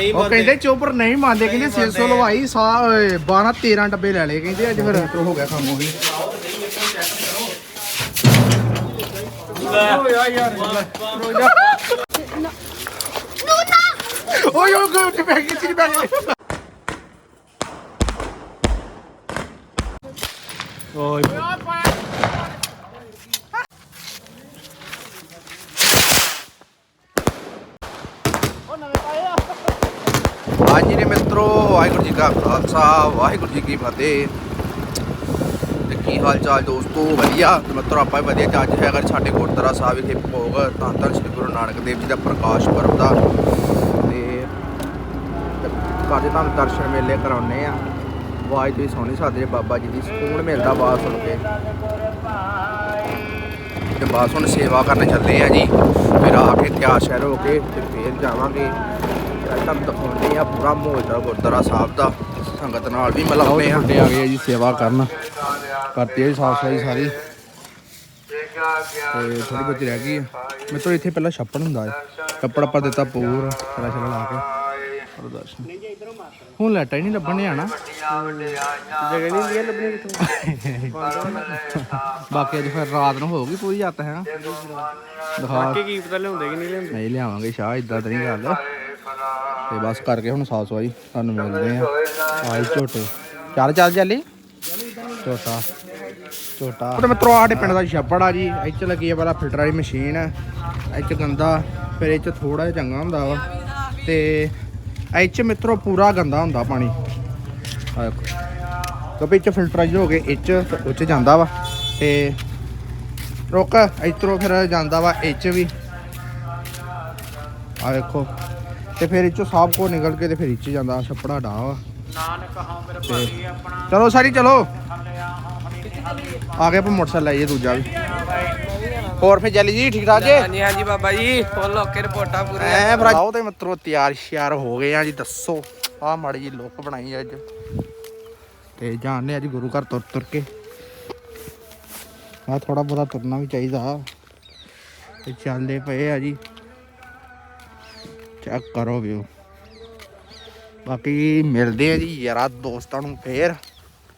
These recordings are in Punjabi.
ਨਹੀਂ ਉਹ ਕਹਿੰਦੇ ਚੋਪਰ ਨਹੀਂ ਮੰਨਦੇ ਕਹਿੰਦੇ 600 ਲਵਾਈ ਸਾ 12 13 ਡੱਬੇ ਲੈ ਲਏ ਕਹਿੰਦੇ ਅੱਜ ਫਿਰ ਹੋ ਗਿਆ ਕੰਮ ਉਹੀ। ਓਏ ਓਏ ਗੋਟ ਬੈਗ ਕਿੱਥੇ ਬੈਗ ਓਏ ਹਾਂਜੀ ਨੇ ਮਿੱਤਰੋ ਵਾਹਿਗੁਰੂ ਜੀ ਕਾ ਖਾਲਸਾ, ਵਾਹਿਗੁਰੂ ਜੀ ਕੀ ਫਤਿਹ। ਤੇ ਕੀ ਹਾਲ ਚਾਲ ਦੋਸਤੋ? ਵਧੀਆ। ਤੇ ਮਿੱਤਰੋ ਆਪਾਂ ਵੀ ਵਧੀਆ ਤੇ ਅੱਜ ਹੈਗਾ ਸਾਡੇ ਗੁਰਦੁਆਰਾ ਸਾਹਿਬ ਵਿਖੇ ਭੋਗ, ਧੰਨ ਧੰਨ ਸ੍ਰੀ ਗੁਰੂ ਨਾਨਕ ਦੇਵ ਜੀ ਦਾ ਪ੍ਰਕਾਸ਼ ਪੁਰਬ ਦਾ। ਤੇ ਕਾਜੇ ਤੁਹਾਨੂੰ ਦਰਸ਼ਨ ਮੇਲੇ ਕਰਾਉਣੇ ਆ ਆਵਾਜ਼ ਤੁਸੀਂ ਸੁਣੀ ਸਕਦੇ ਬਾਬਾ ਜੀ ਦੀ। ਸਕੂਨ ਮਿਲਦਾ ਆਵਾਜ਼ ਸੁਣ ਕੇ। ਤੇ ਬਾਅਦ ਹੁਣ ਸੇਵਾ ਕਰਨ ਚੱਲੇ ਆ ਜੀ। ਫਿਰ ਆ ਕੇ ਤਿਆਰ ਸ਼ਹਿਰ ਹੋ ਕੇ ਤੇ ਫੇਰ ਜਾਵਾਂਗੇ। ਤੇ ਅੱਜ ਤੁਹਾਨੂੰ ਦਿਖਾਉਂਦੇ ਆ ਪੂਰਾ ਮਾਹੌਲ ਦਾ ਗੁਰਦੁਆਰਾ ਸਾਹਿਬ ਦਾ ਸੰਗਤ ਨਾਲ ਵੀ ਮਿਲਾਉਂਦੇ ਆ। ਆ ਗਏ ਆ ਜੀ ਸੇਵਾ ਕਰਨ। ਕਰਤੀ ਹੈ ਸਾਫ਼ ਸਫ਼ਾਈ ਸਾਰੀ। ਤੇ ਥੋੜੀ ਬਹੁਤੀ ਰਹਿ ਗਈ ਹੈ ਮੇਰੇ ਤੋਂ ਇੱਥੇ ਪਹਿਲਾਂ ਛੱਪੜ ਹੁੰਦਾ ਹੈ ਛੱਪੜ ਆਪਾਂ ਦਿੱਤਾ ਪੂਰ ਚਲਾ ਚਲਾ ਲਾ ਕੇ। ਔਰ ਦਰਸ਼ਨ ਹੁਣ ਲੈਟਾ ਹੀ ਨਹੀਂ ਲੱਭਣੇ ਆਣਾ ਜਗ੍ਹਾ ਨਹੀਂ ਦੀਆਂ ਲੱਭਣੀ ਕਿਥੋਂ? ਬਾਕੀ ਅੱਜ ਫਿਰ ਰਾਤ ਨੂੰ ਹੋਊਗੀ ਪੂਰੀ ਜੱਤ ਹੈ ਦਿਖਾ ਕੀ ਪਤਾ ਲਿਆਉਂਦੇ ਕਿ ਨਹੀਂ ਲਿਆਉਂਦੇ। ਨਹੀਂ ਲਿਆਵਾਂਗੇ ਸ਼ਾਹ ਇਦਾਂ ਤਾਂ ਨਹੀਂ ਗੱਲ। ਤੇ ਬਸ ਕਰਕੇ ਹੁਣ ਸਾਫ਼ ਸਫ਼ਾਈ ਤੁਹਾਨੂੰ ਮਿਲਦੇ ਆ ਆਈ ਝੋਟੇ। ਚੱਲ ਚੱਲ, ਚੱਲੀ। ਝੋਟਾ। ਝੋਟਾ। ਉਹ ਮਿੱਤਰੋ ਸਾਡੇ ਪਿੰਡ ਦਾ ਛੱਪੜ ਆ ਜੀ। ਇੱਥੇ ਲੱਗੀ ਆ ਪਹਿਲਾਂ ਫਿਲਟਰ ਵਾਲੀ ਮਸ਼ੀਨ। ਇੱਥੇ ਗੰਦਾ, ਫਿਰ ਇੱਥੇ ਥੋੜਾ ਜਿਹਾ ਚੰਗਾ ਹੁੰਦਾ ਵਾ। ਤੇ ਇੱਥੇ ਮਿੱਤਰੋ, ਪੂਰਾ ਗੰਦਾ ਹੁੰਦਾ ਪਾਣੀ। ਆ ਦੇਖੋ। ਕਿਉਂਕਿ ਇੱਥੇ ਫਿਲਟਰਾਈਜ਼ ਹੋ ਗਏ ਇੱਚ ਉੱਚ ਜਾਂਦਾ ਵਾ। ਤੇ ਰੁਕ, ਇੱਧਰੋਂ ਫਿਰ ਜਾਂਦਾ ਵਾ ਇੱਚ ਵੀ। ਆ ਦੇਖੋ। ਤੇ ਫਿਰ ਇੱਚੋਂ ਸਾਫ਼ ਕੋ ਨਿਕਲ ਕੇ ਤੇ ਫਿਰ ਇੱਚ ਜਾਂਦਾ ਛੱਪੜਾ ਡਾ ਵਾ। ਨਾਨਕ ਹਾਂ ਮੇਰੇ ਤੇ ਚਲੋ ਸਾਰੀ ਚਲੋ। ਆ ਗਏ ਆਪਾਂ ਮੋਟਰਸਾਈਕਲ ਲਾਈਏ ਦੂਜਾ ਵੀ। ਹੋਰ ਫਿਰ ਜਲੀ ਜੀ ਠੀਕ ਠਾਕ ਜੇ? ਹਾਂਜੀ ਹਾਂਜੀ ਬਾਬਾ ਜੀ ਫੁੱਲ ਓਕੇ ਰਿਪੋਰਟਾਂ ਪੂਰੇ ਐ ਭਰਾ ਆਓ ਤੇ ਮਿੱਤਰੋ ਤਿਆਰ ਸ਼ਿਆਰ ਹੋ ਗਏ ਆ ਜੀ ਦੱਸੋ। ਆ ਮਾੜੀ ਜੀ ਲੁੱਕ ਬਣਾਈ ਅੱਜ। ਤੇ ਜਾਣਦੇ ਅੱਜ ਗੁਰੂ ਘਰ ਤੁਰ ਤੁਰ ਕੇ। ਆ ਥੋੜਾ ਬਹੁਤਾ ਤੁਰਨਾ ਵੀ ਚਾਹੀਦਾ। ਤੇ ਚੱਲਦੇ ਪਏ ਆ ਜੀ। ਚੈੱਕ ਕਰੋ ਵਿਊ ਬਾਕੀ ਮਿਲਦੇ ਆ ਜੀ ਯਾਰਾ ਦੋਸਤਾਂ ਨੂੰ ਫੇਰ,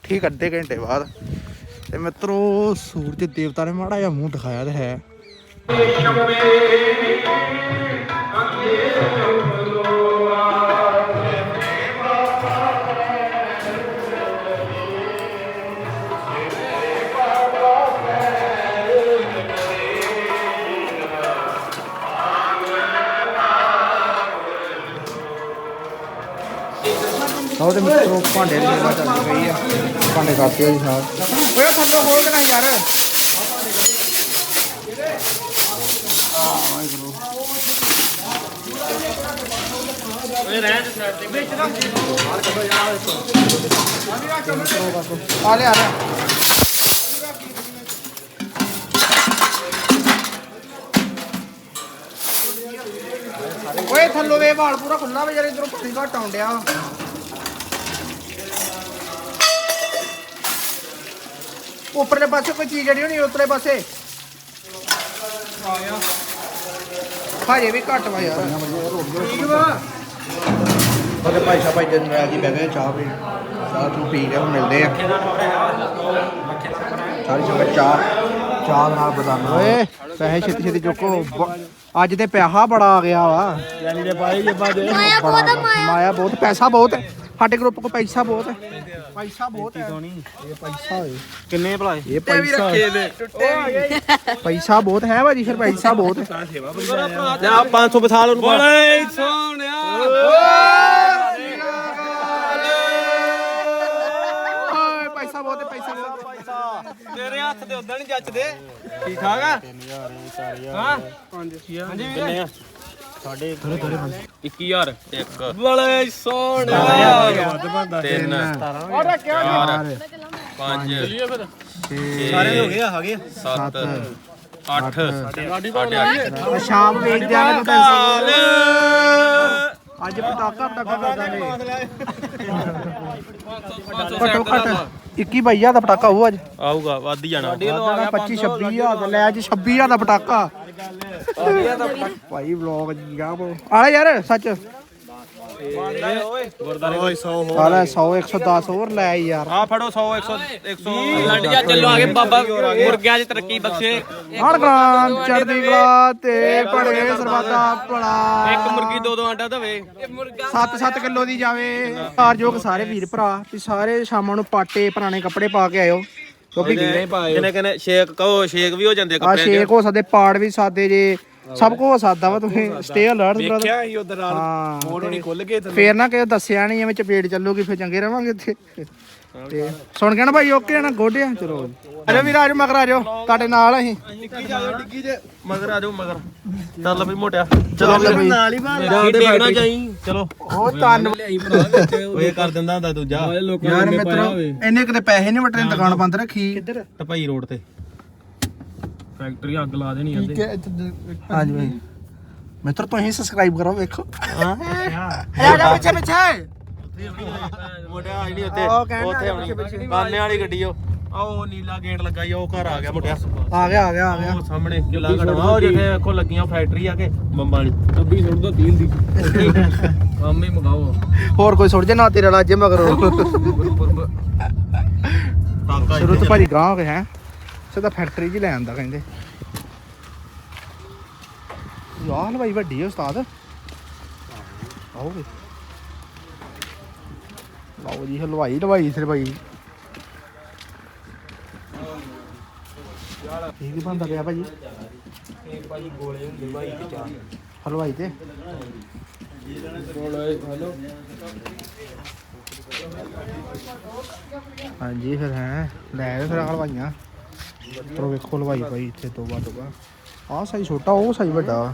ਠੀਕ ਅੱਧੇ ਘੰਟੇ ਬਾਅਦ। ਤੇ ਮਿੱਤਰੋ, ਸੂਰਜ ਦੇਵਤਾ ਨੇ ਮਾੜਾ ਜਿਹਾ ਮੂੰਹ ਦਿਖਾਇਆ ਤਾਂ ਹੈ। ਉਹਦੇ ਮਿੱਤਰੋ ਭਾਂਡੇ ਦੀ ਸੇਵਾ ਚੱਲ ਰਹੀ ਆ। ਭਾਂਡੇ ਕਰਤੇ ਆ ਜੀ ਸਾਹਿਬ ਓਏ ਥੱਲੋਂ ਖੋਲ ਦੇਣਾ ਯਾਰ। ਆ ਲੈ ਆ ਓਏ, ਥੱਲੋਂ ਵੇ ਵਾਲ ਪੂਰਾ ਖੁੱਲਾ ਵੇ ਯਾਰ, ਇਧਰੋਂ ਪਾਣੀ ਘੱਟ ਆਉਣ ਉੱਪਰਲੇ ਪਾਸੇ ਕੋਈ ਚੀਜ਼ ਜਿਹੜੀ ਹੋਣੀ ਉਤਲੇ ਪਾਸੇ। ਹਾਜੇ ਵੀ ਘੱਟ ਵਾ ਯਾਰ। ਠੀਕ ਵਾ ਉਹਦੇ ਭਾਈ ਸਾਹਿਬ ਭਾਈ ਜਨ ਰਾਜੀ ਬਹਿ ਗਏ ਚਾਹ ਪੀ ਚਾਹ ਤੂੰ ਪੀ ਕੇ ਹੁਣ ਮਿਲਦੇ ਆ। ਸਾਰੀ ਚਾਹ ਚਾਹ ਨਾਲ ਬਦਾਮ ਓਏ ਪੈਸੇ ਛੇਤੀ ਛੇਤੀ ਚੁੱਕੋ। ਬ- ਅੱਜ ਤੇ ਪਿਆਹਾ ਬੜਾ ਆ ਗਿਆ ਵਾ। ਯਾਨੀ ਦੇ ਪਾਈ ਜੱਬਾ ਦੇ ਮਾਇਆ ਬਹੁਤ ਮਾਇਆ। ਬਹੁਤ ਪੈਸਾ ਬਹੁਤ। ਹੈ ਸਾਡੇ ਗਰੁੱਪ ਕੋ ਪੈਸਾ ਬਹੁਤ ਹੈ। ਪੈਸਾ ਬਹੁਤ ਹੈ। ਇਹ ਪੈਸਾ ਹੈ ਕਿੰਨੇ ਭਲਾ ਇਹ? ਪੈਸਾ ਨੇ। ਟੁੱਟੇ ਪੈਸਾ ਬਹੁਤ ਹੈ ਭਾਜੀ ਫਿਰ ਪੈਸਾ ਬਹੁਤ ਹੈ। ਜਾ 500 ਬਥਾਲ ਉਹਨੂੰ ਬੜੇ ਸੋਹਣਿਆ। ਓਏ ਪੈਸਾ ਬਹੁਤ ਹੈ ਪੈਸਾ ਬਹੁਤ ਹੈ। ਤੇਰੇ ਹੱਥ ਦੇ ਉਦਾਂ ਨਹੀਂ ਜੱਜਦੇ ਠੀਕ ਠਾਕ ਆ? 3000 4000 ਹਾਂ? 5000 ਹਾਂਜੀ ਕਿੰਨੇ ਆ? ਸਾਡੇ ਥੋੜੇ ਥੋੜੇ 21000 ਇੱਕ ਬੜੇ ਸੋਹਣਿਆ ਤਿੰਨ। ਔਰ ਕਿਆ ਪੰਜ। ਸਾਰੇ ਹੋ ਗਏ ਆ ਗਏ 7 8 8 ਸ਼ਾਮ ਵੇਚ ਦਿਆਂਗੇ ਪੈਸੇ ਅੱਜ ਪਟਾਕਾ ਪਟਾਕਾ ਕਰਦਾ ਨੇ ਘੱਟੋ ਘੱਟ 21 22 ਦਾ ਪਟਾਕਾ ਹੋਊ ਅੱਜ। ਆਊਗਾ ਵੱਧ ਹੀ ਜਾਣਾ। 25 26 ਹਜ਼ਾਰ ਦਾ ਲੈ ਅੱਜ 26 ਹਜ਼ਾਰ ਦਾ ਪਟਾਕਾ। ਭਾਈ ਵਲੌਗ ਜੀ ਆ ਬੋ। ਆਲਾ ਯਾਰ ਸੱਚ। ਗੁਰਦਾਰੇ ਓਏ 100 ਚੱਲ 100 110 ਹੋਰ ਲੈ ਯਾਰ। ਆ ਫੜੋ 100 100 100 ਲੰਡਿਆ ਚੱਲੋ ਆਗੇ ਬਾਬਾ ਮੁਰਗਿਆਂ 'ਚ ਤਰੱਕੀ ਬਖਸ਼ੇ। ਹਣ ਗ੍ਰਾਮ ਚੜਦੀ ਕਲਾ ਤੇ ਬੜੇ ਸਰਬੱਤਾ ਭਲਾ। ਇੱਕ ਮੁਰਗੀ ਦੋ ਦੋ ਆਂਡਾ ਦਵੇ। 7-7 ਕਿਲੋ ਦੀ ਜਾਵੇ। ਕਾਰਜੋਗ ਸਾਰੇ ਵੀਰ ਭਰਾ ਵੀ ਸਾਰੇ ਸ਼ਾਮਾਂ ਨੂੰ ਪਾਟੇ ਪੁਰਾਣੇ ਕੱਪੜੇ ਪਾ ਕੇ ਆਇਓ। ਕਿਉਂਕਿ ਜਿਹਨੇ ਕਹਿੰਦੇ ਸ਼ੇਕ ਕਹੋ ਸ਼ੇਕ ਵੀ ਹੋ ਜਾਂਦੇ ਆ ਕੱਪੜੇ ਸ਼ੇਕ ਹੋ ਸਕਦੇ ਪਾੜ ਵੀ ਸਾਦੇ ਜੇ। ਸਭ ਕੁਝ ਹੋ ਸਕਦਾ ਵਾ ਤੁਸੀਂ ਸਟੇ ਅਲਰਟ ਬ੍ਰਦਰ ਹੀ ਉਧਰ ਹਾਂ ਫੋਟੋ ਨਹੀਂ ਖੁੱਲ ਗਏ ਫੇਰ ਨਾ ਕਿ ਦੱਸਿਆ ਨਹੀਂ ਐਵੇਂ ਚਪੇੜ ਚੱਲੂਗੀ ਫੇਰ ਚੰਗੇ ਰਵਾਂਗੇ ਇੱਥੇ। ਤੇ ਸੁਣ ਕੇ ਨਾ ਭਾਈ ਓਕੇ ਨਾ ਗੋਡਿਆ ਚਲੋ ਅਰੇ ਵੀਰ ਆਜੋ ਮਗਰ ਆਜੋ ਤੁਹਾਡੇ ਨਾਲ ਅਸੀਂ। ਡਿੱਗੀ ਜਾਓ ਡਿੱਗੀ ਜੇ। ਮਗਰ ਆ ਜਾਓ ਮਗਰ। ਚੱਲ ਬਈ ਮੋਟਿਆ। ਚੱਲ ਬਈ। ਨਾਲ ਹੀ ਬਾਹਰ ਦੇਖਣਾ ਚਾਹੀ। ਚਲੋ। ਉਹ ਧੰਨ ਓਏ ਕਰ ਦਿੰਦਾ ਹੁੰਦਾ ਦੂਜਾ। ਯਾਰ ਮਿੱਤਰੋ ਇੰਨੇ ਕਿਤੇ ਪੈਸੇ ਨਹੀਂ ਵਟਣੇ ਦੁਕਾਨ ਬੰਦ ਰੱਖੀ। ਕਿੱਧਰ? ਟਪਾਈ ਰੋਡ ਤੇ। ਫੈਕਟਰੀ ਅੱਗ ਲਾ ਦੇਣੀ ਠੀਕ ਹੈ ਹਾਂਜੀ ਭਾਈ ਮਿੱਤਰ ਤੁਸੀਂ ਸਬਸਕ੍ਰਾਈਬ ਕਰੋ ਵੇਖੋ। ਹਾਂ। ਆ ਜਾ ਪਿੱਛੇ। ਪਿੱਛੇ ਮੋਟਿਆ ਜਿਹੜੀ ਉੱਤੇ ਉਹ ਕਹਿਣ ਉੱਥੇ ਆਉਣੀ ਪਿੱਛੇ ਪਿੱਛੇ। ਕਾਨੇ ਵਾਲੀ ਗੱਡੀ ਉਹ। ਆ ਉਹ ਨੀਲਾ ਗੇਟ ਲੱਗਾ ਈ ਉਹ ਘਰ ਆ ਗਿਆ ਮੋਟਿਆ ਆ ਗਿਆ ਆ ਗਿਆ ਆ ਗਿਆ। ਉਹ ਸਾਹਮਣੇ ਕਿਲਾ ਘੜਵਾ ਉਹ ਜਿੱਥੇ ਵੇਖੋ ਲੱਗੀਆਂ ਫੈਕਟਰੀ ਆ ਕੇ ਬੰਬਾਂ ਵਾਲੀ। ਡੱਬੀ ਸੁੱਟ ਦੋ ਤੀਲ ਦੀ। ਕੰਮ ਹੀ ਮਗਾਓ। ਹੋਰ ਕੋਈ ਸੁੱਟ ਜੇ ਨਾ ਤੇਰਾ ਲਾਜੇ ਮਗਰ। ਟਾਕਾ ਸ਼ੁਰੂ ਤੋਂ ਭਾਜੀ ਗਾਂ ਕੇ ਹੈ ਸਿੱਧਾ ਫੈਕਟਰੀ 'ਚ ਲੈ ਆਂਦਾ ਕਹਿੰਦੇ। ਯਾਰ ਹਲਵਾਈ ਵੱਡੀ ਹੈ ਉਸਤਾਦ। ਆਓਗੇ ਲਓ ਜੀ, ਹਲਵਾਈ ਹਲਵਾਈ ਸਿਰ ਭਾਈ ਠੀਕ ਹੀ ਬੰਦਾ ਪਿਆ ਭਾਜੀ। ਭਾਈ ਗੋਲੇ ਹੁੰਦੇ ਭਾਈ ਤੇ ਚਾਹ ਹਲਵਾਈ ਤੇ। ਹਾਂਜੀ, ਫਿਰ ਹੈ, ਲੈ ਫਿਰ ਹਲਵਾਈਆਂ। ਤਰੋ ਵੇਖੋ ਹਲਵਾਈ ਭਾਈ ਇੱਥੇ ਤੋਬਾ ਤੋਬਾ ਆਹ ਸਾਈ ਛੋਟਾ, ਉਹ ਸਾਈ ਵੱਡਾ।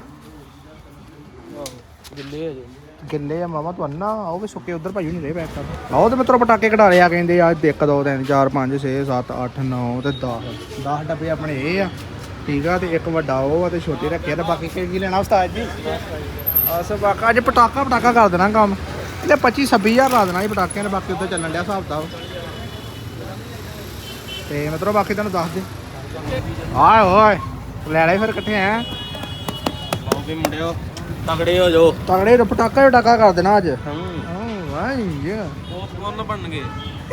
ਗਿੱਲੇ ਆ ਜੀ। ਗਿੱਲੇ ਆ ਮਾਮਾ ਤੁਹਾਨੂੰ ਨਾ ਉਹ ਵੀ ਸੁੱਕੇ, ਉਧਰ ਭਾਈ ਨਹੀਂ ਰਹੇ ਪੈਕ ਕਰ। ਆਓ ਤੇ ਮਿੱਤਰੋ ਪਟਾਕੇ ਕਢਾ ਲਿਆ ਕਹਿੰਦੇ ਆ ਇੱਕ, ਦੋ, ਤਿੰਨ, ਚਾਰ, ਪੰਜ 6 7 8 9 ਤੇ 10 10 ਡੱਬੇ ਆਪਣੇ ਇਹ ਆ, ਠੀਕ ਆ, ਤੇ ਇੱਕ ਵੱਡਾ ਉਹ ਆ ਤੇ ਛੋਟੇ ਰੱਖਿਆ ਤੇ ਬਾਕੀ ਕੀ ਲੈਣਾ ਉਸਤਾਦ ਜੀ? ਅਸ ਬਾਕਾ, ਅੱਜ ਪਟਾਕਾ ਪਟਾਕਾ ਕਰ ਦੇਣਾ ਕੰਮ। ਤੇ 25 26000 ਲਾ ਦੇਣਾ ਜੀ ਪਟਾਕਿਆਂ ਦੇ, ਬਾਕੀ ਉੱਤੇ ਚੱਲਣ ਡਿਆ ਹਿਸਾਬ ਦਾ ਤੇ ਮਿੱਤਰੋ ਬਾਕੀ ਤੁਹਾਨੂੰ ਦੱਸ ਦੇ। ਆਏ ਓਏ ਲੈ ਲੈ ਫਿਰ ਇਕੱਠੇ ਆ ਆਓ ਮੁੰਡਿਓ। ਤਗੜੇ ਹੋ ਜਾਓ। ਤਗੜੇ ਪਟਾਕਾ ਹੀ ਪਟਾਕਾ ਕਰ ਦੇਣਾ ਅੱਜ। ਹੂੰ। ਵਾਈ ਯਾ ਪੌਪਕੌਰਨ ਬਣਨਗੇ।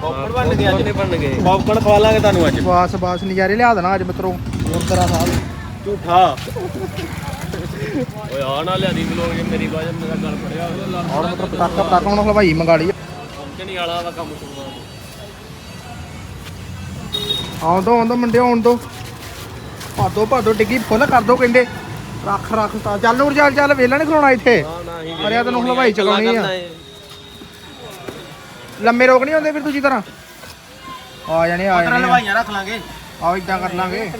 ਪੌਪਕੌਰਨ ਬਣਨਗੇ ਅੱਜ ਨੇ ਬਣਨਗੇ। ਪੌਪਕੌਰਨ। ਖਵਾ ਲਾਂਗੇ ਤੁਹਾਨੂੰ ਅੱਜ। ਬਾਸ ਬਾਸ ਨਜ਼ਾਰੇ ਲਿਆ ਦੇਣਾ ਅੱਜ ਮਿੱਤਰੋ। ਹੋਰ ਤੇਰਾ ਸਾਹਿਬ ਝੂਠਾ। ਓਏ ਆ ਨਾ ਲਿਆਦੀ ਵਲੋਗ ਜੇ ਮੇਰੀ ਬਾਜ ਮੇਰਾ ਗੱਲ ਫੜਿਆ ਔਰ ਮਿੱਤਰ ਪਟਾਕਾ ਪਟਾਕਾ ਹੁਣ ਹਲਵਾਈ ਮੰਗਾ ਲਈ ਵਾਲਾ ਵਾ ਕੰਮ ਸੁਣਦਾ ਆਉਣ ਦੋ ਆਉਣ ਦੋ ਮੁੰਡੇ ਆਉਣ ਦੋ ਭਾਦੋ ਭਾਦੋ ਟਿੱਕੀ ਫੁੱਲ ਕਰ ਦੋ ਕਹਿੰਦੇ। ਰੱਖ ਰੱਖ ਤਾ। ਚੱਲ ਨੂਰ ਚੱਲ ਚੱਲ ਵੇਲਾ ਨਹੀਂ ਖਲੋਣਾ ਇੱਥੇ। ਨਾ ਨਾ ਹੀ ਅਰੇ ਆ ਤੈਨੂੰ ਹਲਵਾਈ ਚਲਾਉਣੀ ਆ। ਲੰਮੇ ਰੋਕ ਨਹੀਂ ਹੁੰਦੇ ਫਿਰ ਦੂਜੀ ਤਰ੍ਹਾਂ? ਆ ਜਾਣੇ ਆ ਜਾਣੇ। ਹਲਵਾਈਆਂ ਰੱਖ ਲਾਂਗੇ। ਆਓ ਇਦਾਂ ਕਰ ਲਾਂਗੇ।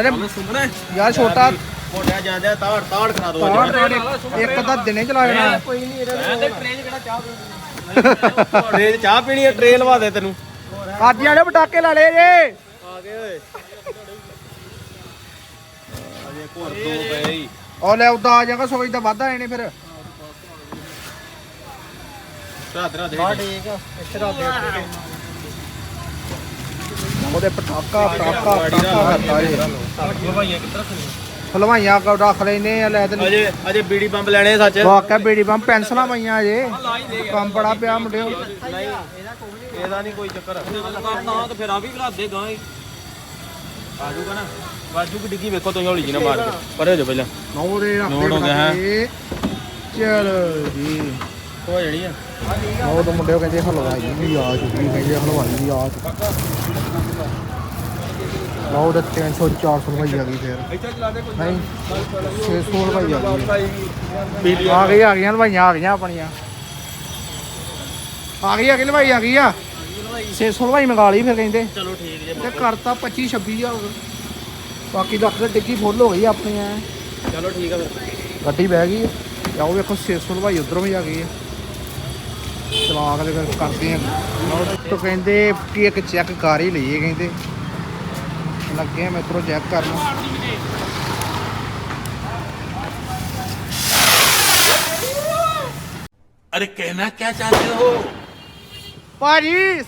ਅਰੇ ਯਾਰ ਛੋਟਾ ਮੋਟਿਆ ਜਾਂਦੇ ਤਾੜ ਤਾੜ ਕਰਾ ਦੋ। ਤਾੜ ਤਾੜ ਇੱਕ ਤਾਂ ਦਿਨੇ ਚਲਾ ਜਾਣਾ ਕੋਈ ਨਹੀਂ ਇਹਦੇ ਟ੍ਰੇਨ ਕਿਹੜਾ ਚਾਹ ਪੀਣੀ? ਚਾਹ ਪੀਣੀ ਹੈ ਟ੍ਰੇਨ ਲਵਾ ਦੇ ਤੈਨੂੰ। ਅੱਜ ਆੜੇ ਪਟਾਕੇ ਲਾ ਲਏ ਜੇ। ਆ ਗਏ ਓਏ। ਘੋਰ ਦੋ ਪਏ ਈ। ਉਹ ਲੈ ਉਦਾਂ ਆ ਜਾਗਾ ਸੋਚ ਦਾ ਵਾਧਾ ਆਏ ਨੇ ਫਿਰ ਰਾਤ ਦੇ ਠੀਕ ਆ ਇੱਥੇ ਰੱਖ ਦੇ ਉਹਦੇ ਪਟਾਕਾ ਪਟਾਕਾ ਪਟਾਕਾ ਕਰਤਾ ਜੀ ਹਲਵਾਈਆਂ ਕੋ ਰੱਖ ਲੈਨੇ ਆ ਲੈ ਤੇ ਅਜੇ ਅਜੇ ਬੀੜੀ ਬੰਬ ਲੈਣੇ ਸੱਚ। ਵਾਕਿਆ ਬੀੜੀ ਬੰਮ ਪੈਨਸਲਾਂ ਪਈਆਂ ਅਜੇ। ਕੰਮ ਬੜਾ ਪਿਆ ਮੁੰਡਿਓ ਨਹੀਂ ਇਹਦਾ ਨਹੀਂ। ਕੋਈ ਚੱਕਰ। ਕਰਨਾ ਤਾਂ ਫਿਰ ਆ ਵੀ ਘਲਾ ਦੇ ਗਾਂ ਹੀ। ਆ ਜਾਊਗਾ ਨਾ। ਵਾਜੂ ਕੀ ਡਿੱਗੀ ਵੇਖੋ ਤੁਸੀਂ ਹੌਲੀ ਜੀ ਨਾ ਮਾਰ ਕੇ। ਪਰੇ ਹੋ ਜਾ ਪਹਿਲਾਂ। ਨੌ ਦੇ ਨੌ ਹੋ ਗਿਆ, ਹੈਂ। ਚਲੋ ਜੀ। ਹੋ ਜਣੀ ਆ। ਉਹ ਤਾਂ ਮੁੰਡਿਓ ਕਹਿੰਦੇ ਹਲਵਾਈ ਵੀ ਆ ਚੁੱਕੀ ਕਹਿੰਦੇ ਹਲਵਾਈ ਵੀ ਆ ਚੁੱਕੀ। ਲਓ ਦੇ 300 400 ਰੁਪਏ ਆ ਗਈ ਫਿਰ। ਇੱਥੇ ਚਲਾ ਦੇ ਨਹੀਂ 600 ਰੁਪਏ ਆ ਗਈ। ਆ ਗਈ ਆ ਗਈਆਂ ਹਲਵਾਈਆਂ ਆ ਗਈਆਂ ਆਪਣੀਆਂ। ਆ ਗਈ ਆ ਗਈ ਹਲਵਾਈ ਆ ਗਈ ਆ। 600 ਹਲਵਾਈ ਮੰਗਾ ਲਈ ਫਿਰ ਕਹਿੰਦੇ। ਚਲੋ ਠੀਕ ਜੇ ਤੇ ਕਰਤਾ 25 26000 ਬਾਕੀ ਡਾਕਟਰ ਟਿੱਕੀ ਫੁੱਲ ਹੋ ਗਈ ਆਪਣੀ ਐ। ਚਲੋ ਠੀਕ ਆ ਫਿਰ। ਗੱਡੀ ਬਹਿ ਗਈ। ਆ ਉਹ ਵੇਖੋ 600 ਭਾਈ ਉਧਰੋਂ ਵੀ ਆ ਗਈ ਹੈ ਚਲਾਕ ਦੇ ਕਰਦੇ ਆ। ਤੋਂ ਕਹਿੰਦੇ ਕਿ ਇੱਕ ਚੈੱਕ ਕਰ ਹੀ ਲਈਏ ਕਹਿੰਦੇ। ਲੱਗੇ ਆ ਮੈਤਰੋ ਚੈੱਕ ਕਰਨਾ। ਅਰੇ ਕਹਿਣਾ ਕੀ ਚਾਹਤੇ ਹੋ? ਭਾਜੀ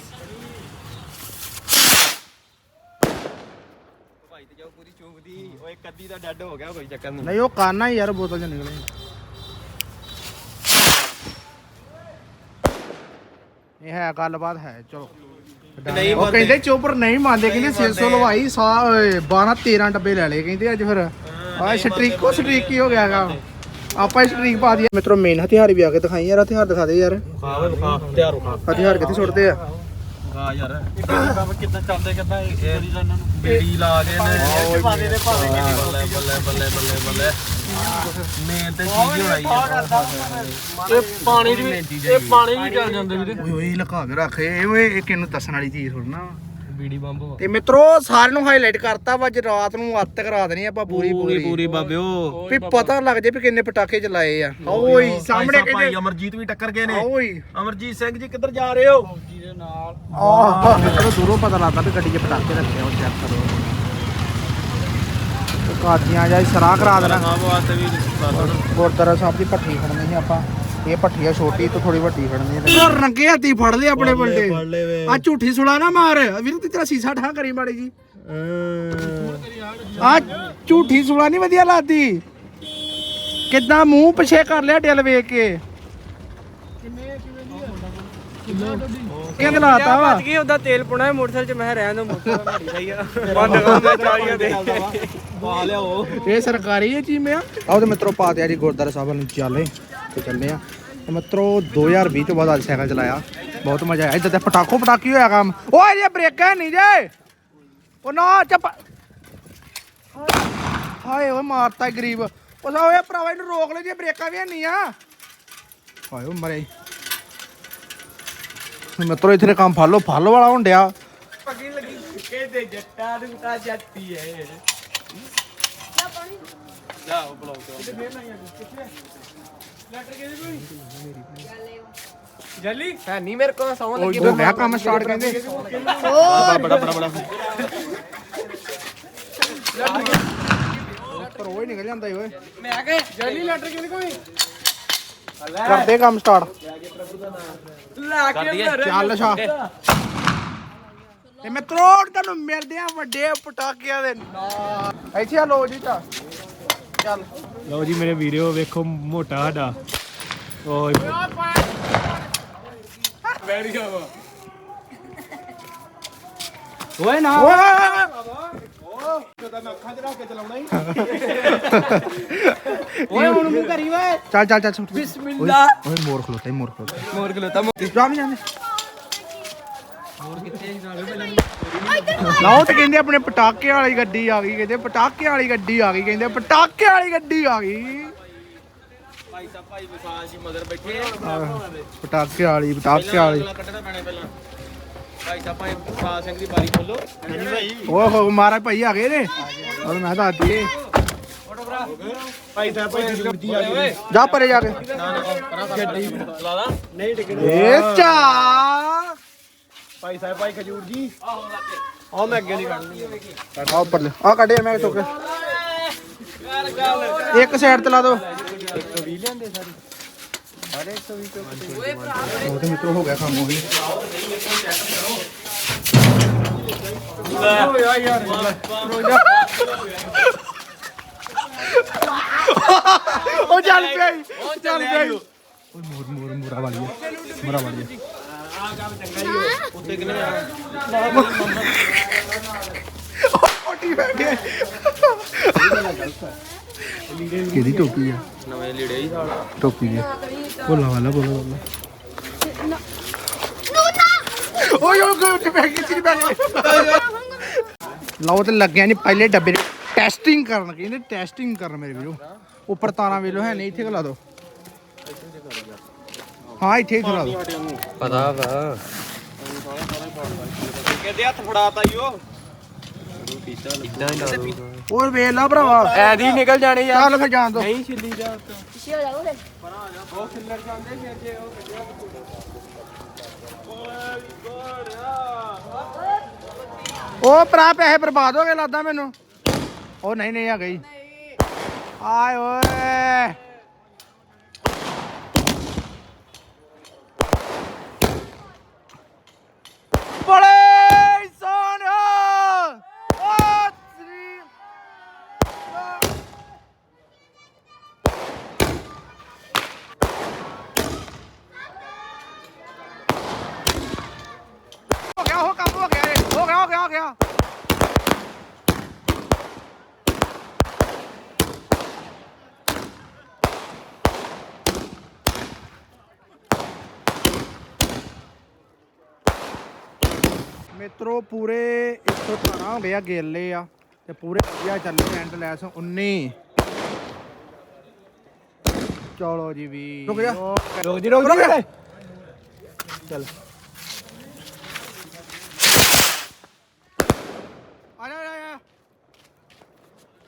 ਹਵਾਈ ਤੇ ਜਾਓ ਪੂਰੀ ਚੂਬਦੀ ਓਏ ਕੱਦੀ ਦਾ ਡੈੱਡ ਹੋ ਗਿਆ ਕੋਈ ਚੱਕਰ ਨਹੀਂ। ਨਹੀਂ ਉਹ ਕਾਨਾ ਹੀ ਯਾਰ ਬੋਤਲ ਚ ਨਿਕਲੇ। ਇਹ ਹੈ ਗੱਲਬਾਤ ਹੈ ਚਲੋ। ਨਹੀਂ ਉਹ ਕਹਿੰਦੇ ਚੋਪਰ ਨਹੀਂ ਮੰਨਦੇ ਕਹਿੰਦੇ 600 ਲਵਾਈ ਸਾ 12 13 ਡੱਬੇ ਲੈ ਲਏ ਕਹਿੰਦੇ ਅੱਜ ਫਿਰ। ਆ ਸਟ੍ਰੀਕੋ ਸਟ੍ਰੀਕ ਹੀ ਹੋ ਗਿਆ ਗਾ ਆਪਾਂ ਸਟ੍ਰੀਕ ਪਾ ਦਈਏ। ਮਿੱਤਰੋ ਮੇਨ ਹਥਿਆਰ ਵੀ ਆ ਕੇ ਦਿਖਾਈ ਯਾਰ ਹਥਿਆਰ ਦਿਖਾ ਦੇ ਯਾਰ। ਖਾ ਓਏ ਖਾ ਤਿਆਰ ਹੋ ਖਾ ਹਥਿਆਰ ਕਿੱਥੇ ਸੁੱਟਦੇ ਆ? ਖਾ ਯਾਰ। ਕੰਮ ਕਿੱਦਾਂ ਚੱਲਦੇ ਕਿੱਦਾਂ ਇਹ ਇਹਨਾਂ ਨੂੰ ਬੇੜੀ ਲਾ ਕੇ ਨੇ ਪਾਦੇ ਦੇ ਪਾਦੇ ਬੱਲੇ ਬੱਲੇ ਬੱਲੇ ਬੱਲੇ ਬੱਲੇ। ਮੇਨ ਤੇ ਚੀਜ਼ ਹੋਈ ਆ। ਇਹ ਪਾਣੀ ਦੀ ਵੀ ਇਹ ਪਾਣੀ ਵੀ ਚੱਲ ਜਾਂਦੇ ਵੀਰੇ। ਓਏ ਓਏ ਲੁਕਾ ਕੇ ਰੱਖ। ਇਹ ਓਏ ਇਹ ਕਿਹਨੂੰ ਦੱਸਣ ਵਾਲੀ ਚੀਜ਼ ਥੋੜਨਾ ਬੀੜੀ ਬੰਬ ਤੇ ਮਿੱਤਰੋ ਸਾਰਿਆਂ ਨੂੰ ਹਾਈਲਾਈਟ ਕਰਤਾ ਵਾ ਅੱਜ ਰਾਤ ਨੂੰ ਅੱਤ ਕਰਾ ਦੇਣੀ ਆਪਾਂ ਪੂਰੀ ਪੂਰੀ ਪੂਰੀ। ਬਾਬਿਓ ਵੀ ਪਤਾ ਲੱਗ ਜੇ ਵੀ ਕਿੰਨੇ ਪਟਾਕੇ ਚਲਾਏ ਆ। ਓਏ ਸਾਹਮਣੇ ਭਾਈ ਕਹਿੰਦੇ ਅਮਰਜੀਤ ਵੀ ਟੱਕਰ ਗਏ ਨੇ। ਓਏ। ਅਮਰਜੀਤ ਸਿੰਘ ਜੀ ਕਿੱਧਰ ਜਾ ਰਹੇ ਹੋ? ਆਹ। ਮਿੱਤਰੋ ਦੂਰੋਂ ਪਤਾ ਲੱਗਦਾ ਵੀ ਗੱਡੀ 'ਚ ਪਟਾਕੇ ਰੱਖੇ ਉਹ ਚੈੱਕ ਕਰੋ। ਕਾਦੀਆਂ ਜਾਂ ਸਰਾਹ ਕਰਾ ਦੇਣਾ। ਹਾਂ ਵਾਸਤੇ ਵੀ ਗੁਰਦਾਰਾ ਸਾਹਿਬ ਦੀ ਪੱਠੀ ਖੜਨੀ ਸੀ ਆਪਾਂ। ਇਹ ਪੱਠੀ ਆ ਛੋਟੀ ਤੋਂ ਥੋੜੀ ਵੱਡੀ ਖੜਨੀ ਹੈ ਰੰਗੇ ਹੱਥੀ ਫੜ ਲਏ ਆਪਣੇ ਬੰਦੇ। ਫੜ ਲਏ ਵੇ। ਆ ਝੂਠੀ ਸੁਲਾ ਨਾ ਮਾਰ। ਵੀਰ ਤੇ ਤੇਰਾ ਸੀਸਾ ਠਾਂ ਕਰੀ ਮਾੜੀ ਜੀ। ਆ ਝੂਠੀ ਸੁਲਾ ਨਹੀਂ ਵਧੀਆ ਲੱਗਦੀ। ਕਿੱਦਾਂ ਮੂੰਹ ਪਿਛੇ ਕਰ ਲਿਆ ਦਿਲ ਵੇਖ ਕੇ। ਕਿੰਨੇ ਲਾਤਾ ਵਾ? ਕੀ ਉਹਦਾ ਤੇਲ ਪੁਣਾ ਮੋਟਰਸਾਈਕਲ 'ਚ ਮੈਂ ਰਹਿਣ ਦੋ ਮੋਟਰਸਾਈਕਲ ਮਾੜੀ ਸਹੀ ਆ ਬੰਦ ਕਰ ਮੈਂ ਚਾਲੀਆਂ ਦੇ। ਇਹ ਸਰਕਾਰੀ ਹੈ ਚੀਜ਼ ਆ। ਆਓ ਤੇ ਮਿੱਤਰੋ ਪਾ ਦਿਆ ਜੀ ਗੁਰਦਾਰਾ ਸਾਹਿਬ ਨੂੰ ਚੱਲੇ ਤੇ ਚੱਲੇ ਆ। ਤੇ ਮਿੱਤਰੋ 2020 ਤੋਂ ਬਾਅਦ ਅੱਜ ਸਾਈਕਲ ਚਲਾਇਆ। ਬਹੁਤ ਮਜ਼ਾ ਆਇਆ। ਇੱਧਰ ਤੇ ਪਟਾਕੋ ਪਟਾਕੀ ਹੋਇਆ ਕੰਮ। ਓਏ ਇਹ ਬ੍ਰੇਕ ਹੈ ਨਹੀਂ ਜੇ। ਉਹ ਨਾ ਚੱਪ। ਹਾਏ ਓਏ ਮਾਰਤਾ ਈ ਗਰੀਬ। ਉਹ ਸਾ ਓਏ ਭਰਾਵਾ ਇਹਨੂੰ ਰੋਕ ਲੈ ਜੇ ਬ੍ਰੇਕਾਂ ਵੀ ਨਹੀਂ ਆ ਹਾਏ ਓ ਮਰੇ। ਮਿੱਤਰੋ ਇੱਥੇ ਕੰਮ ਫਾਲੋ ਫਾਲੋ ਵਾਲਾ ਹੁੰਦਿਆ ਪੱਗੀ ਲੱਗੀ ਕਹਿੰਦੇ ਜੱਟਾ ਨੂੰ ਤਾਂ ਜੱਟੀ ਐ। ਜੱਲੀ ਹੈ ਨਹੀਂ ਮੇਰੇ ਕੋਲ ਸੌਂ ਉਹ ਹੋ ਗਿਆ ਕੰਮ ਸਟਾਰਟ ਕਹਿੰਦੇ ਬੜਾ ਬੜਾ ਬੜਾ ਬੜਾ ਪਰ ਉਹ ਹੀ ਨਿਕਲ ਜਾਂਦਾ ਈ ਓਏ ਮੈਂ ਕਹੇ ਜੱਲੀ ਲੈਟਰ ਕਿਹਦੇ ਕੋਈ ਕਰਦੇ ਕੰਮ ਸਟਾਰਟ ਲਾ ਕੇ ਅੰਦਰ ਚੱਲ ਛਾ ਤੇ ਮਿੱਤਰੋ ਤੁਹਾਨੂੰ ਮਿਲਦੇ ਆ ਵੱਡੇ ਪਟਾਕਿਆਂ ਦੇ ਨਾਲ ਇੱਥੇ ਆ ਲੋ ਜੀ ਤਾਂ ਚੱਲ ਲਓ ਜੀ ਮੇਰੇ ਵੀਡੀਓ ਵੇਖੋ ਮੋਟਾ ਸਾਡਾ। ਓਏ। ਓਏ ਨਾ। ਓਏ। ਹੁਣ ਮੂੰਹ ਕਰੀ ਓਏ। ਚੱਲ ਚੱਲ ਚੱਲ ਸੁੱਟ। ਬਿਸਮਿਲ੍ਲਾ। ਓਏ ਮੋਰ ਖਲੋਤਾ ਈ, ਮੋਰ ਖਲੋਤਾ। ਮੋਰ ਖਲੋਤਾ ਜਾ ਵੀ ਜਾਂਦੇ ਲਾਓ ਤੇ ਕਹਿੰਦੇ ਆਪਣੇ ਪਟਾਕੇ ਵਾਲੀ ਗੱਡੀ ਆ ਗਈ ਕਹਿੰਦੇ ਪਟਾਕੇ ਵਾਲੀ ਗੱਡੀ ਆ ਗਈ ਕਹਿੰਦੇ ਪਟਾਕੇ ਵਾਲੀ ਗੱਡੀ ਆ ਗਈ। ਭਾਈ ਸਾਹਿਬ ਭਾਈ ਵਿਸ਼ਾਲ ਜੀ ਮਗਰ ਬੈਠੇ ਪਟਾਕੇ ਵਾਲੀ ਪਟਾਕੇ ਵਾਲੀ। ਪਹਿਲਾਂ ਕੱਢਣਾ ਪੈਣਾ ਪਹਿਲਾਂ ਭਾਈ ਸਾਹਿਬ ਭਾਈ ਵਿਸ਼ਾਲ ਸਿੰਘ ਦੀ ਬਾਰੀ ਖੋਲੋ ਓਏ ਹੋ ਮਹਾਰਾਜ ਭਾਈ ਆ ਗਏ ਨੇ। ਔਰ ਮੈਂ ਤਾਂ ਆਤੀ ਭਾਈ ਸਾਹਿਬ ਭਾਈ ਜ਼ਰੂਰ ਜੀ ਆ ਗਏ ਜਾ ਪਰੇ ਜਾ ਕੇ ਚਲਾ ਲਾ। ਨਹੀਂ ਟਿਕਣ ਏ ਚਾ। ਭਾਈ ਸਾਹਿਬ ਭਾਈ ਖਜੂਰ ਜੀ। ਆਹ ਮੈਂ ਅੱਗੇ ਨਹੀਂ ਕੱਢਣੀ। ਆ ਉੱਪਰ ਲੈ ਆ ਕੱਢਿਆ ਮੈਂ ਚੁੱਕ ਇੱਕ ਸਾਈਡ ਤੇ ਲਾ ਦੋ 120 ਲਿਆਂਦੇ ਸਾਰੇ ਸਾਰੇ 120 ਉਹ ਤੇ ਮਿੱਤਰੋ ਹੋ ਗਿਆ ਕੰਮ ਉਹ ਵੀ ਉਹ ਚੱਲ ਪਿਆ ਉਹ ਚੱਲ ਪਿਆ। ਓਏ ਮੋਰ ਮੋਰ ਮੋਰਾ ਵਾਲੀ ਮੋਰਾ ਵਾਲੀ ਕੋਟੀ ਕਿਹਦੀ ਟੋਪੀ ਆ? ਨਵੇਂ ਲੀੜੇ ਹੀ ਸਾਲਾ ਟੋਪੀ ਆ। ਬੋਲਾ ਵਾਲਾ ਬੋਲਾ ਵਾਲਾ। ਓਏ ਓਏ ਗੋਟ ਪੈ ਗਈ ਗਈ ਲਓ ਤੇ ਲੱਗਿਆ ਨਹੀਂ ਪਹਿਲੇ ਡੱਬੇ ਟੈਸਟਿੰਗ ਕਰਨ ਕਹਿੰਦੇ ਟੈਸਟਿੰਗ ਕਰਨ ਮੇਰੇ ਵੀਰੋ। ਉੱਪਰ ਤਾਰਾਂ ਵੇਲੋ ਹੈ ਨਹੀਂ ਇੱਥੇ ਖਲਾ ਦੋ। ਹਾਂ ਇੱਥੇ ਹੀ ਦੋ ਪਤਾ ਵਾ। ਕਹਿੰਦੇ ਹੱਥ ਫੜਾਤਾ ਈ ਉਹ। ਵੇਖ ਲਾ ਭਰਾਵਾ। ਐਦੀ ਨਿਕਲ ਜਾਣੇ ਯਾਰ ਚੱਲ ਫਿਰ ਜਾਣ ਦੋ। ਨਹੀਂ ਛਿੱਲੀ ਜਾ। ਉਹ ਭਰਾ ਪੈਸੇ ਬਰਬਾਦ ਹੋ ਗਏ ਲੱਗਦਾ ਮੈਨੂੰ। ਉਹ ਨਹੀਂ ਨਹੀਂ ਆ ਗਈ। ਆਏ ਓਏ। ਮਿੱਤਰੋ ਪੂਰੇ 118 ਹੋ ਗਏ ਆ ਗੇਲੇ ਆ ਤੇ ਪੂਰੇ ਵਧੀਆ ਚੱਲੇ ਐਂਡ ਲੈਸ 19 ਚਲੋ ਜੀ ਵੀ। ਰੁਕ ਜਾ। ਰੁਕ ਜੀ ਰੁਕ ਜੀ। ਚੱਲ। ਆ ਜਾ ਆ ਜਾ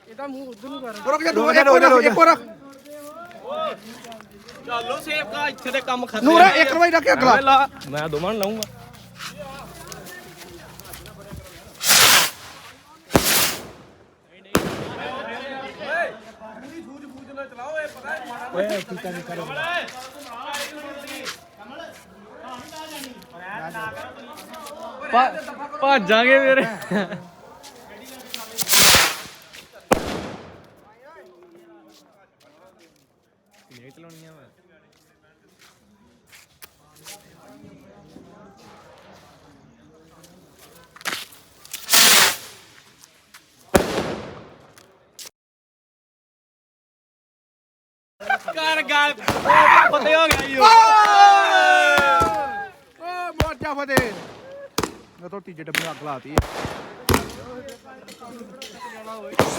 ਇਹਦਾ ਮੂੰਹ ਉਧਰ ਨੂੰ ਕਰ। ਰੁਕ ਜਾ ਦੋ ਇੱਕ ਹੋਰ ਰੱਖ, ਇੱਕ ਹੋਰ। ਚੱਲੋ ਸੇਫ ਦਾ ਇੱਥੇ ਤੇ ਕੰਮ ਖਤਮ ਨੂਰਾ ਇੱਕ ਵਾਰੀ ਰੱਖ ਕੇ ਅਗਲਾ। ਮੈਂ ਦੋਵਾਂ ਨੂੰ ਲਾਉਂਗਾ ਭਾਜਾਂਗੇ ਵੀਰ। ਗੱਲ ਪਤੇ ਹੋ ਗਿਆ ਯੋ ਓ ਮੋਟਾ ਫਤੇ ਮੈਂ ਤਾਂ ਤੀਜੇ ਡੱਬੇ ਅੱਗ ਲਾਤੀ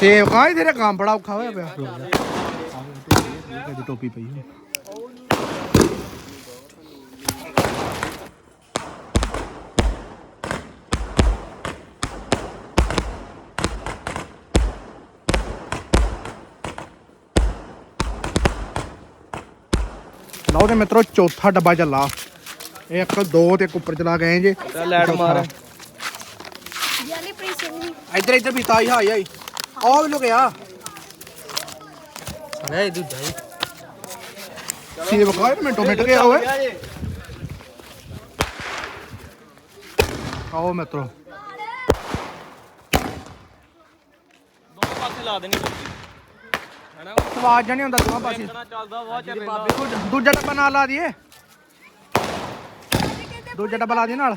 ਸੇਵ ਕਾਹ ਤੇਰੇ ਕੰਮ ਬੜਾ ਔਖਾ ਹੋਇਆ ਪਿਆ। ਇਹਦੀ ਟੋਪੀ ਪਈ ਹੋਈ। ਲਓ ਤੇ ਮਿੱਤਰੋ ਚੌਥਾ ਡੱਬਾ ਚੱਲਾ। ਇੱਕ ਦੋ ਤੇ ਇੱਕ ਉੱਪਰ ਚਲਾ ਗਏ ਜੇ। ਲੈਟ ਮਾਰ। ਇੱਧਰ ਇੱਧਰ ਵੀ ਤਾਈ ਹਾਈ ਹਾਈ ਆਹ ਵੀ ਲੁਕਿਆ। ਅਰੇ ਦੂਜਾ ਹੀ ਸੇਵ ਕਾਹ ਮਿੰਟੋ ਮਿੰਟ ਗਿਆ ਓਏ ਆਓ ਮਿੱਤਰੋ। ਦੋ ਪਾਸੇ ਲਾ ਦੇਣੀ। ਹੈਨਾ? ਆਵਾਜ਼ ਨਹੀਂ ਹੁੰਦਾ ਦੋਵਾਂ ਪਾਸੇ। ਚੱਲਦਾ ਬਹੁਤ ਦੂਜਾ ਡੱਬਾ ਨਾਲ ਲਾ ਦਈਏ। ਦੂਜਾ ਡੱਬਾ ਲਾ ਦੀ ਨਾਲ।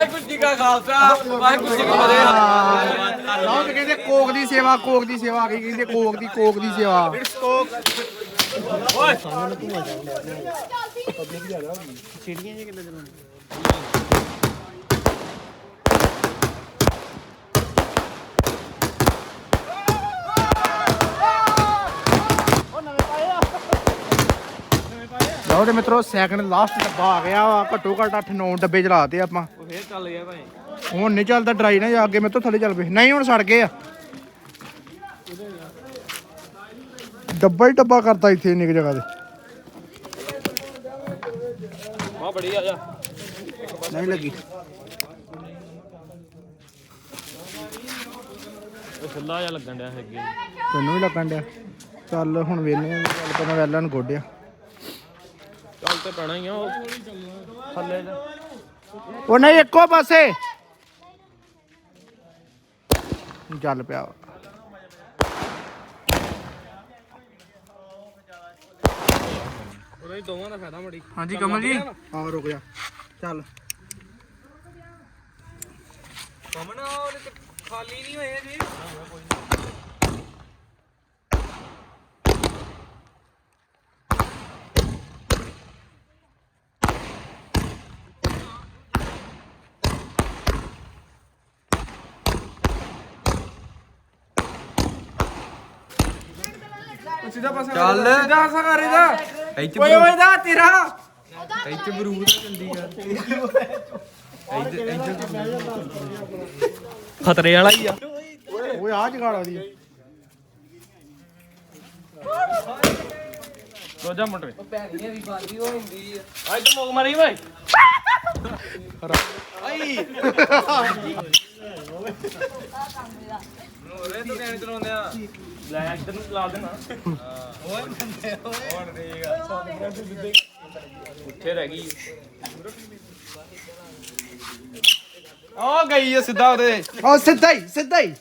ਵਾਹਿਗੁਰੂ ਜੀ ਕਾ ਖਾਲਸਾ ਵਾਹਿਗੁਰੂ ਜੀ ਕੀ ਫਤਿਹ। ਕਹਿੰਦੇ ਕੋਕ ਦੀ ਸੇਵਾ ਕੋਕ ਦੀ ਸੇਵਾ ਕਹਿੰਦੇ ਕੋਕ ਦੀ ਕੋਕ ਦੀ ਸੇਵਾ। ਲਓ ਤੇ ਮਿੱਤਰੋ ਸੈਕਿੰਡ ਲਾਸਟ ਡੱਬਾ ਆ ਗਿਆ ਵਾ। ਘੱਟੋ ਘੱਟ 8 9 ਡੱਬੇ ਚਲਾਤੇ ਆਪਾਂ। ਉਹ ਫੇਰ ਚੱਲ ਗਿਆ ਭਾਈ। ਹੁਣ ਨਹੀਂ ਚੱਲਦਾ ਡਰਾਈ ਨਾ ਜਾ ਅੱਗੇ ਮੇਰੇ ਤੋਂ ਥੱਲੇ ਚੱਲ ਪਏ। ਨਹੀਂ ਹੁਣ ਸੜ ਗਏ ਆ। ਡੱਬਾ ਹੀ ਡੱਬਾ ਕਰਤਾ ਇੱਥੇ ਇੰਨੀ ਕੁ ਜਗ੍ਹਾ ਤੇ। ਬਹੁਤ ਬੜੀ ਆ ਜਾ। ਨਹੀਂ ਲੱਗੀ। ਉਹ ਖੁੱਲਾ ਜਿਹਾ ਲੱਗਣ ਡਿਆ ਹੈਗੇ ਤੈਨੂੰ ਵੀ ਲੱਗਣ ਡਿਆ। ਚੱਲ ਹੁਣ ਵੇਲੇ ਚੱਲ ਪਹਿਲਾਂ ਵੈਲਾਂ ਨੂੰ ਗੋਡਿਆ। ਚੱਲ ਤੇ ਪੈਣਾ ਹੀ ਆ ਉਹ ਥੱਲੇ ਜਾ। ਉਹ ਨਹੀਂ ਇੱਕੋ ਪਾਸੇ। ਚੱਲ ਪਿਆ। ਉਹਦਾ ਦੋਵਾਂ ਦਾ ਫਾਇਦਾ ਬੜੀ ਹਾਂਜੀ ਕਮਲ ਜੀ। ਹਾਂ ਰੁਕ ਜਾ। ਚੱਲ। ਕਮਨ ਉਹਦੇ ਤੇ ਖਾਲੀ ਨਹੀਂ ਹੋਏ ਜੀ ਸਿੱਧਾ ਪਾਸਾ ਚੱਲ। ਸਿੱਧਾ ਪਾਸਾ ਕਰ ਇਹਦਾ। ਓਏ ਓਏ ਦਾ ਤੇਰਾ। ਇੱਥੇ ਬਰੂਦ ਖਤਰੇ ਵਾਲਾ ਹੀ ਆ। ਓਏ ਆ ਜਗਾੜਾ ਦੀ ਰੋਜਾ ਮਟਰੇ ਉਹ ਭੈਣੀਆਂ ਵੀ ਬਾਦੀ ਹੋ ਹੁੰਦੀ ਆ। ਅੱਜ ਮੋਗ ਮਾਰੀ ਓਏ। ਆਈ। ਓਏ ਤੂੰ ਕਹਿਣ ਚਲਾਉਂਦੇ ਆ? ਲੈ ਇੱਧਰ ਨੂੰ ਚਲਾ ਦੇਣਾ। ਓਏ ਬੰਦੇ ਓਏ ਹੁਣ ਠੀਕ ਆ। ਉੱਥੇ ਰਹਿ ਗਈ। ਆ ਗਈ ਆ ਸਿੱਧਾ ਉਹਦੇ। ਉਹ ਸਿੱਧਾ ਹੀ ਸਿੱਧਾ ਹੀ।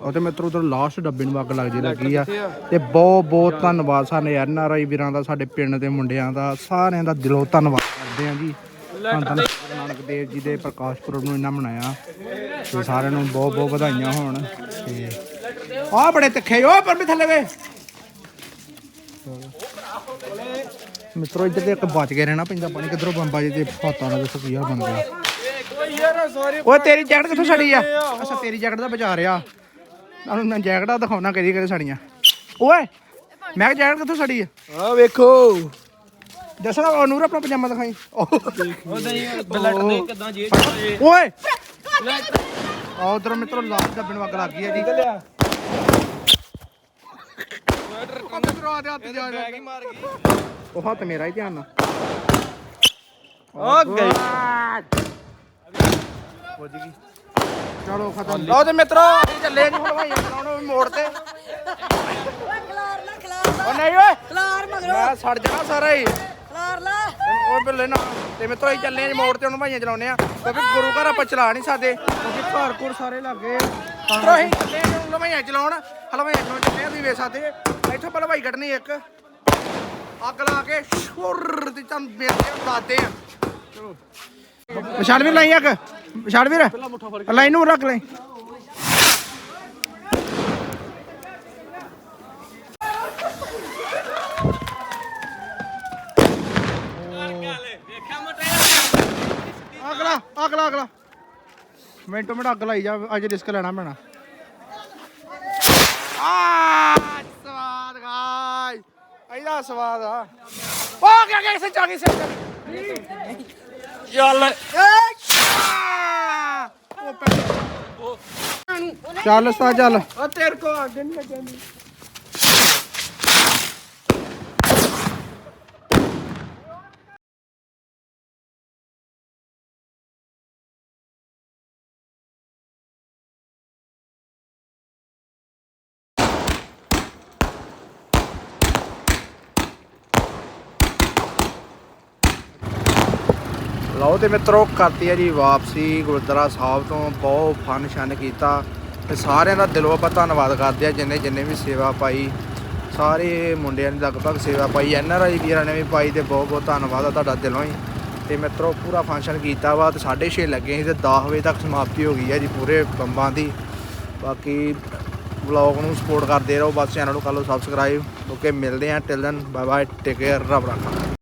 ਉਹ ਤੇ ਮਿੱਤਰੋ ਉਧਰ ਲਾਸਟ ਡੱਬੇ ਨੂੰ ਅੱਗ ਲੱਗ ਜੇ ਲੱਗੀ ਆ। ਤੇ ਬਹੁਤ ਬਹੁਤ ਧੰਨਵਾਦ ਸਾਡੇ ਐਨ ਆਰ ਆਈ ਵੀਰਾਂ ਦਾ ਸਾਡੇ ਪਿੰਡ ਦੇ ਮੁੰਡਿਆਂ ਦਾ ਸਾਰਿਆਂ ਦਾ ਦਿਲੋਂ ਧੰਨਵਾਦ ਕਰਦੇ ਆ ਜੀ। ਧੰਨ ਧੰਨ ਗੁਰੂ ਨਾਨਕ ਦੇਵ ਜੀ ਦੇ ਪ੍ਰਕਾਸ਼ ਪੁਰਬ ਨੂੰ ਇਹਨਾਂ ਮਨਾਇਆ ਤੇ ਸਾਰਿਆਂ ਨੂੰ ਬਹੁਤ ਬਹੁਤ ਵਧਾਈਆਂ ਹੋਣ ਤੇ ਆਹ ਬੜੇ ਤਿੱਖੇ ਓ ਪਰ ਵੀ ਥੱਲੇ ਵੇ। ਮਿੱਤਰੋ ਇੱਧਰ ਤੇ ਇੱਕ ਬਚ ਕੇ ਰਹਿਣਾ ਪੈਂਦਾ ਪਾਣੀ ਕਿਧਰੋਂ ਬੰਬਾ ਜੀ ਤੇ ਹੱਥਾਂ ਨਾਲ ਦੱਸੋ ਕੀ ਹਾਲ ਬਣ ਗਿਆ ਓਏ ਤੇਰੀ ਜੈਕਟ ਕਿੱਥੋਂ ਸੜੀ ਆ? ਅੱਛਾ ਤੇਰੀ ਜੈਕਟ ਦਾ ਬਚਾ ਰਿਹਾ। ਤੁਹਾਨੂੰ ਮੈਂ ਜੈਕਟਾਂ ਦਿਖਾਉਣਾ ਕਦੀ ਕਦੇ ਸੜੀਆਂ। ਓਏ ਮੈਂ ਕਿਹਾ ਜੈਕਟ ਕਿੱਥੋਂ ਸੜੀ ਆ? ਆ ਵੇਖੋ। ਦੱਸਣਾ ਉਹ ਨੂਰ ਆਪਣਾ ਪਜਾਮਾ ਦਿਖਾਈ। ਉਹ ਦੇ ਕਿਦਾਂ ਜੇ ਓਏ। ਆ ਉਧਰ ਮਿੱਤਰੋ ਲਾਲ ਦੱਬਣ ਨੂੰ ਅੱਗ ਲੱਗ ਹੈ ਜੀ ਲਿਆ ਮਿੱਤਰੋ ਆ ਦੇ ਹੱਥ ਜਾ ਬੈਗ ਹੀ। ਮਾਰ ਗਈ ਉਹ ਹੱਥ ਮੇਰਾ ਹੀ ਧਿਆਨ ਨਾਲ। ਓ ਗਈ। ਵੱਜ ਗਈ ਚਲੋ ਖਤਮ। ਲਓ ਤੇ ਮਿੱਤਰੋ ਅਸੀਂ ਚੱਲੇ ਜੀ। ਹੁਣ ਭਾਈ ਚਲਾਉਣ ਮੋੜ ਤੇ। ਖਲਾਰ ਲਾ ਖਲਾਰ ਉਹ ਨਹੀਂ ਓਏ। ਖਲਾਰ ਮਗਰੋਂ। ਮੈਂ ਸੜ ਜਾਣਾ ਸਾਰਾ ਹੀ। ਖਲਾਰ ਲਾ। ਓਏ ਬੱਲੇ ਨਾ ਤੇ ਮਿੱਤਰੋ ਅਸੀਂ ਚੱਲੇ ਜੀ ਮੋੜ ਤੇ ਹੁਣ ਭਾਈਆਂ ਚਲਾਉਨੇ ਆ। ਕਿਉਂਕਿ ਗੁਰੂ ਘਰ ਆਪਾਂ ਚਲਾ ਨਹੀਂ ਸਕਦੇ। ਕਿਉਂਕਿ ਘਰ ਘਰ ਸਾਰੇ ਲੱਗੇ ਮਿੱਤਰੋ ਅਸੀਂ ਚੱਲੇ ਜੀ ਹੁਣ ਭਾਈਆਂ ਚਲਾਉਣ। ਹਲਵਾਈਆਂ ਚਲਾਉਣ ਚੱਲੇ ਆ ਤੁਸੀਂ ਵੇਖ ਸਕਦੇ ਆ। ਇੱਥੋਂ ਪਹਿਲਾਂ ਭਾਈ ਕੱਢਣੀ ਇੱਕ। ਅੱਗ ਲਾ ਕੇ ਸ਼ੁਰ ਤੇ ਮਿਲਦੇ ਆ ਲਾਦੇ ਆ। ਚਲੋ ਵਿਸ਼ਾਲ ਵੀਰ ਲਾਈ ਅੱਗ ਵਿਸ਼ਾਲ ਵੀਰ। ਲਾਈ ਨੂੰ ਰੱਖ ਲੈ ਅਗਲਾ ਅਗਲਾ ਅਗਲਾ ਮਿੰਟੋ ਮਿੰਟ ਅੱਗ ਲਾਈ ਜਾ ਅੱਜ ਰਿਸਕ ਲੈਣਾ ਪੈਣਾ। ਆ ਸਵਾਦ ਗਾਇ ਇਹਦਾ ਸਵਾਦ ਆ। ਉਹ ਗਿਆ ਗਿਆ ਸੱਚਾ ਗਿਆ ਸੱਚਾ ਚੱਲ। ਉਹ ਪੈ- ਚੱਲ ਸਤਾ ਚੱਲ। ਆ ਤੇਰੇ ਕੋ ਅੱਗੇ ਨਹੀਂ ਲੱਗਣੀ ਲਓ ਤੇ ਮਿੱਤਰੋ ਕਰਤੀ ਹੈ ਜੀ ਵਾਪਸੀ, ਗੁਰਦੁਆਰਾ ਸਾਹਿਬ ਤੋਂ ਬਹੁਤ ਫਨ ਸ਼ਨ ਕੀਤਾ ਤੇ ਸਾਰਿਆਂ ਦਾ ਦਿਲੋਂ ਆਪਾਂ ਧੰਨਵਾਦ ਕਰਦੇ ਆ ਜਿੰਨੇ ਜਿੰਨੇ ਵੀ ਸੇਵਾ ਪਾਈ। ਸਾਰੇ ਮੁੰਡਿਆਂ ਨੇ ਲਗਭਗ ਸੇਵਾ ਪਾਈ ਐਨ ਆਰ ਆਈ ਵੀਰਾਂ ਨੇ ਵੀ ਪਾਈ ਤੇ ਬਹੁਤ ਬਹੁਤ ਧੰਨਵਾਦ ਆ ਤੁਹਾਡਾ ਦਿਲੋਂ ਹੀ। ਤੇ ਮਿੱਤਰੋ ਪੂਰਾ ਫੰਕਸ਼ਨ ਕੀਤਾ ਵਾ, ਤੇ 6:30 ਲੱਗੇ ਸੀ ਤੇ 10 ਵਜੇ ਤੱਕ ਸਮਾਪਤੀ ਹੋ ਗਈ ਹੈ ਜੀ ਪੂਰੇ ਬੰਬਾਂ ਦੀ। ਬਾਕੀ ਵਲੌਗ ਨੂੰ ਸਪੋਰਟ ਕਰਦੇ ਰਹੋ, ਬਸ ਚੈਨਲ ਨੂੰ ਕਰ ਲਓ ਸਬਸਕ੍ਰਾਈਬ ਓਕੇ ਮਿਲਦੇ ਆ till then bye bye take care ਰੱਬ ਰੱਖਾ।